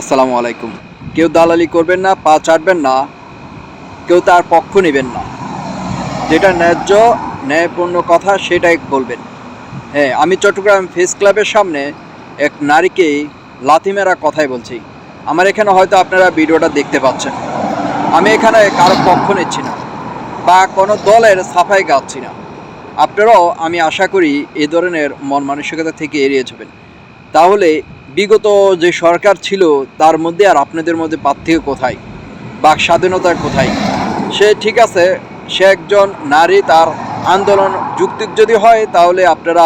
আসসালামু আলাইকুম। কেউ দালালি করবেন না, পা চাটবেন না, কেউ তার পক্ষ নেবেন না। যেটা ন্যায্য, ন্যায়পূর্ণ কথা সেটাই বলবেন। হ্যাঁ আমি চট্টগ্রাম ফেস ক্লাবের সামনে এক নারীকে লাথি মেরা কথাই বলছি। আমার এখানে হয়তো আপনারা ভিডিওটা দেখতে পাচ্ছেন। আমি এখানে কারও পক্ষ নিচ্ছি না, বা কোনো দলের সাফাই গাচ্ছি না। আপনারাও, আমি আশা করি এই ধরনের মন মানসিকতা থেকে এড়িয়ে যাবেন। তাহলে বিগত যে সরকার ছিল, তার মধ্যে আর আপনাদের মধ্যে পার্থক্য কোথায়? বাক স্বাধীনতা কোথায়? সে ঠিক আছে, সে একজন নারী, তার আন্দোলন যুক্তিক যদি হয়, তাহলে আপনারা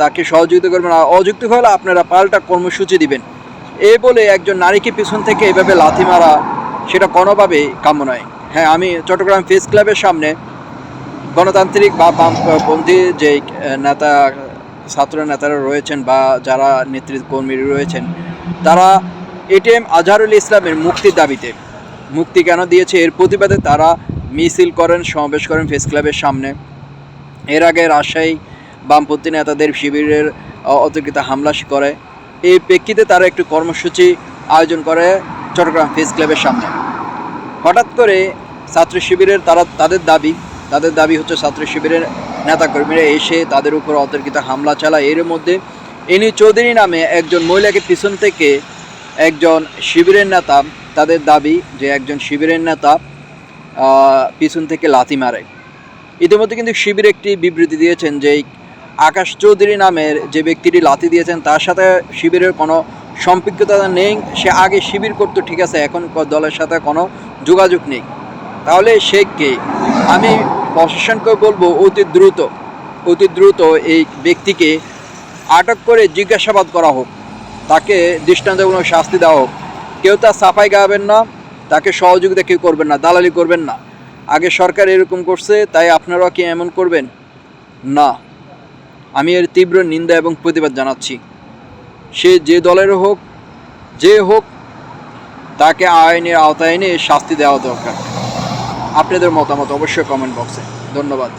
তাকে সহযোগিতা করবেন। আর অযৌক্তিক হলে আপনারা পাল্টা কর্মসূচি দিবেন। এই বলে একজন নারীকে পিছন থেকে এভাবে লাথি মারা, সেটা কোনোভাবেই কাম্য নয়। হ্যাঁ আমি চট্টগ্রাম ফেস ক্লাবের সামনে গণতান্ত্রিক বা বামপন্থী যে নেতা ছাত্র নেতারা রয়েছেন বা যারা নেতৃত্ব কর্মী রয়েছেন, তারা এটিএম আজহারুল ইসলামের মুক্তির দাবিতে, মুক্তি কেন দিয়েছে এর প্রতিবাদে তারা মিছিল করেন, সমাবেশ করেন ফেস ক্লাবের সামনে। এর আগে রাজশাহী বামপন্থী নেতাদের শিবিরের অতর্কিত হামলা করে। এই প্রেক্ষিতে তারা একটি কর্মসূচি আয়োজন করে চট্টগ্রাম ফেস ক্লাবের সামনে। হঠাৎ করে ছাত্র শিবিরের তারা, তাদের দাবি তাদের দাবি হচ্ছে ছাত্র শিবিরের নেতাকর্মীরা এসে তাদের উপর অতর্কিত হামলা চালায়। এর মধ্যে এনি চৌধুরী নামে একজন মহিলাকে পিছন থেকে একজন শিবিরের নেতা তাদের দাবি যে একজন শিবিরের নেতা পিছন থেকে লাথি মারে। ইতিমধ্যে কিন্তু শিবির একটি বিবৃতি দিয়েছেন যে আকাশ চৌধুরী নামের যে ব্যক্তিটি লাথি দিয়েছেন, তার সাথে শিবিরের কোনো সম্পৃক্ততা নেই। সে আগে শিবির করতো, ঠিক আছে, এখন দলের সাথে কোনো যোগাযোগ নেই। তাহলে সে কে? আমি প্রশাসনকে বলব অতি দ্রুত অতি দ্রুত এই ব্যক্তিকে আটক করে জিজ্ঞাসাবাদ করা হোক। তাকে দৃষ্টান্তমূলক শাস্তি দেওয়া হোক। কেউ তার সাফাই গাবেন না, তাকে সহযোগিতা কেউ করবেন না, দালালি করবেন না। আগে সরকার এরকম করছে, তাই আপনারাও কি এমন করবেন? না। আমি এর তীব্র নিন্দা এবং প্রতিবাদ জানাচ্ছি। সে যে দলের হোক, যে হোক, তাকে আইনের আওতায় এনে শাস্তি দেওয়া দরকার। আপনাদের মতামত অবশ্যই কমেন্ট বক্সে ধন্যবাদ।